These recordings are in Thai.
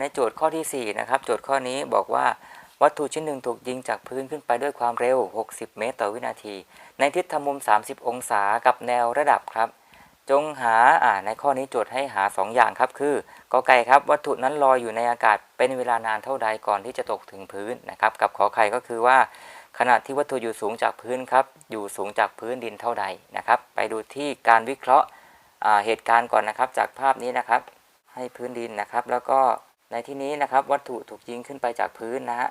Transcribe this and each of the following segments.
ในโจทย์ข้อที่ 4 นะครับ โจทย์ข้อนี้บอกว่าวัตถุชิ้นหนึ่งถูกยิงจากพื้นขึ้นไปด้วยความเร็ว 60 เมตรต่อวินาที ในทิศทางมุม 30 องศากับแนวระดับครับ จงหาอ่าในข้อนี้โจทย์ให้หา 2 อย่างครับ คือกอไก่ครับวัตถุนั้นลอยอยู่ในอากาศเป็นเวลานานเท่าใดก่อนที่จะตกถึงพื้นนะครับ กับขอไข่ก็คือว่า ขณะที่วัตถุอยู่สูงจากพื้นครับอยู่สูงจากพื้นดินเท่าใดนะครับ ไปดูที่การวิเคราะห์เหตุการณ์ก่อนนะครับ จากภาพนี้นะครับ ให้พื้นดินนะครับ แล้วก็ ในที่นี้นะครับวัตถุถูกยิงขึ้นไปจากพื้นนะฮะ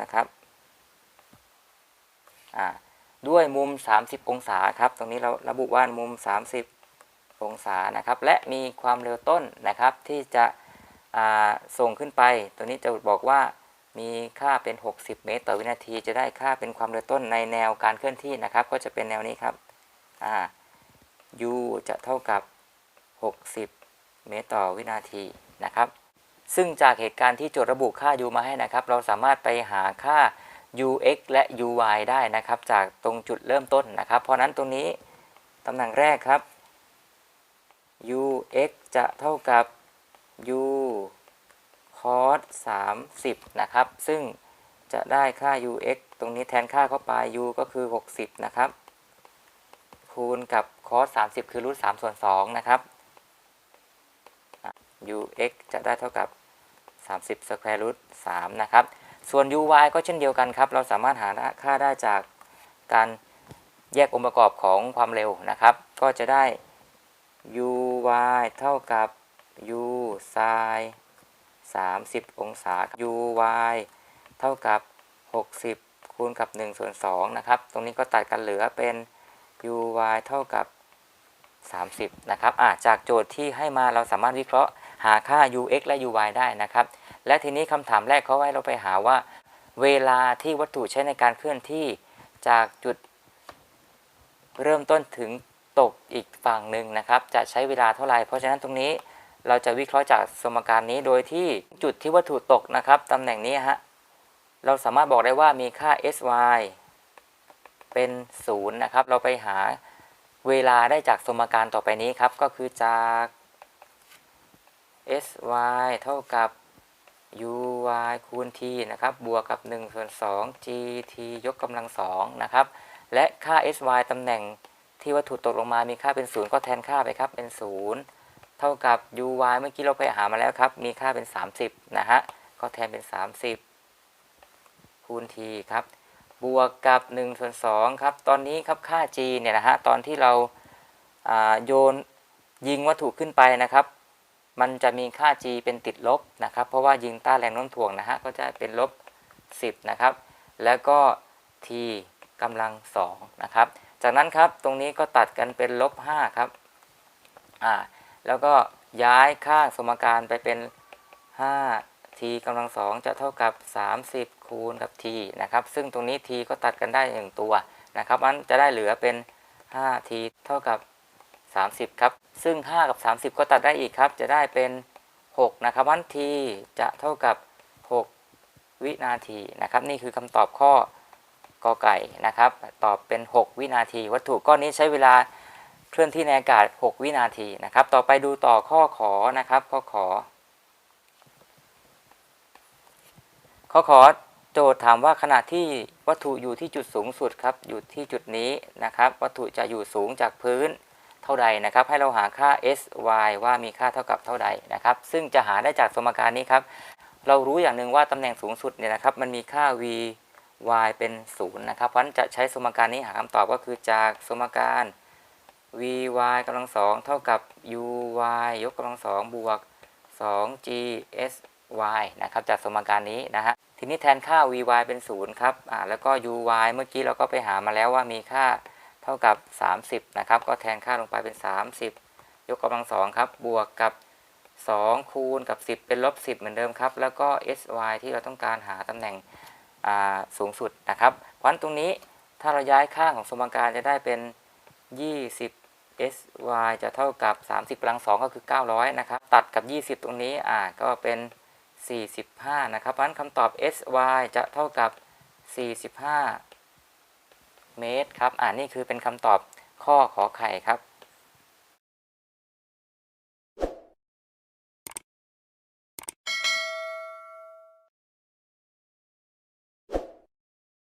นะครับด้วยมุม 30 องศาครับ ตรงนี้เราระบุว่ามุม 30 องศานะครับ และมีความเร็วต้นนะครับที่จะส่งขึ้นไป ตัวนี้จะบอกว่ามีค่าเป็น 60 เมตร ต่อวินาที จะได้ค่าเป็นความเร็วต้นในแนวการเคลื่อนที่นะครับ ก็จะเป็นแนวนี้ครับ u จะเท่ากับ 60 เมตร ต่อวินาทีนะครับ ซึ่งจากเหตุการณ์ที่โจทย์ระบุค่า u มาให้นะครับ เราสามารถไปหาค่า ux และ uy ได้นะครับ จากตรงจุดเริ่มต้นนะครับ เพราะนั้นตรงนี้ตำแหน่งแรกครับ ux จะเท่ากับ u cos 30 นะครับ ซึ่งจะได้ค่า ux ตรงนี้แทนค่าเข้าไป u ก็คือ 60 นะครับ คูณกับ cos 30 คือรูท3ส่วน2นะครับ ux จะได้เท่ากับ 30 square root 3นะครับ ส่วน uy ก็เช่นเดียวกันครับ เราสามารถหาค่าได้จากการแยกองค์ประกอบของความเร็วนะครับ ก็จะได้ uy เท่ากับ u sin 30 องศา uy เท่ากับ 60 คูณกับ1ส่วน2นะครับ ตรงนี้ก็ตัดกันเหลือเป็น uy เท่ากับ 30 นะครับ อะจากโจทย์ที่ให้มาเราสามารถวิเคราะห์ หาค่า ux และ uy ได้นะครับ และทีนี้คำถามแรกเขาให้เราไปหาว่า เวลาที่วัตถุใช้ในการเคลื่อนที่จากจุดเริ่มต้นถึงตกอีกฝั่งหนึ่งนะครับ จะใช้เวลาเท่าไหร่เพราะฉะนั้นตรงนี้เราจะวิเคราะห์จากสมการนี้โดยที่จุดที่วัตถุตกนะครับตำแหน่งนี้ฮะเราสามารถบอกได้ว่ามีค่า sy เป็น 0 นะครับ เราไปหาเวลาได้จากสมการต่อไปนี้ครับ ก็คือจาก sy เท่ากับ uy คูณ t นะครับ บวกกับ1ส่วน2 gt ยกกำลัง2นะครับ และค่า sy ตำแหน่งที่วัตถุตกลงมามีค่าเป็น 0 ก็แทนค่าไปครับ เป็น 0 เท่ากับ uy เมื่อกี้เราไปหามาแล้วครับ มีค่าเป็น 30 นะฮะ ก็แทนเป็น 30 คูณ t ครับ บวกกับ1ส่วน2ครับ ตอนนี้ครับค่า g เนี่ยนะฮะ ตอนที่เราอ่าโยนยิงวัตถุขึ้นไปนะครับ มันจะมีค่า g เป็นติดลบนะครับ เพราะว่ายิงต้านแรงโน้มถ่วงนะฮะก็จะเป็นลบ 10 นะครับ แล้วก็ t กำลัง2นะครับ จากนั้นครับตรงนี้ก็ตัดกันเป็นลบ5ครับอ่าแล้วก็ย้ายข้างสมการไปเป็น 5 t กำลัง2จะเท่ากับ 30 คูณกับ t นะครับ ซึ่งตรงนี้ t ก็ตัดกันได้ 1 ตัวนะครับมันจะได้เหลือเป็น 5t เท่ากับ 30 ครับ ซึ่ง 5 กับ 30 ก็ตัดได้อีกครับ จะได้เป็น 6 นะครับวัน t จะเท่ากับ 6 วินาทีนะครับ นี่คือคำตอบข้อกอไก่นะครับ ตอบเป็น 6 วินาที วัตถุก้อนนี้ใช้เวลาเคลื่อนที่ในอากาศ 6 วินาทีนะครับ ต่อไปดูต่อข้อขอนะครับ ข้อขอ ข้อขอโจทย์ถามว่าขณะที่วัตถุอยู่ที่จุดสูงสุดครับ อยู่ที่จุดนี้นะครับ วัตถุจะอยู่สูงจากพื้น เท่าใดนะครับ ให้เราหาค่า sy ว่ามีค่าเท่ากับเท่าใดนะครับ ซึ่งจะหาได้จากสมการนี้ครับ เรารู้อย่างหนึ่งว่าตำแหน่งสูงสุดเนี่ยนะครับ มันมีค่า v y เป็น0นะครับ เพราะฉะนั้นจะใช้สมการนี้หาคำตอบก็คือจากสมการ v y กำลังสองเท่ากับ u y ยกกำลังสองบวก 2 g s y นะครับ จากสมการนี้นะฮะทีนี้แทนค่า v y เป็น0ครับอ่าแล้วก็ u y เมื่อกี้เราก็ไปหามาแล้วว่ามีค่า เท่ากับ 30 นะครับ ก็แทนค่าลงไปเป็น 30 ยกกำลังสองครับ บวกกับ 2 คูณกับ 10 เป็นลบ 10 เหมือนเดิมครับ แล้วก็ sy ที่เราต้องการหาตำแหน่งสูงสุดนะครับ เพราะฉะนั้นตรงนี้ถ้าเราย้ายข้าของสมการจะได้เป็น 20 sy จะเท่ากับ 30กำลัง2ก็คือ 900 นะครับ ตัดกับ 20 ตรงนี้อ่าก็เป็น 45 นะครับ เพราะฉะนั้นคำตอบ sy จะเท่ากับ 45 เมตรครับ อ่านี่คือเป็นคำตอบข้อขอไข่ครับ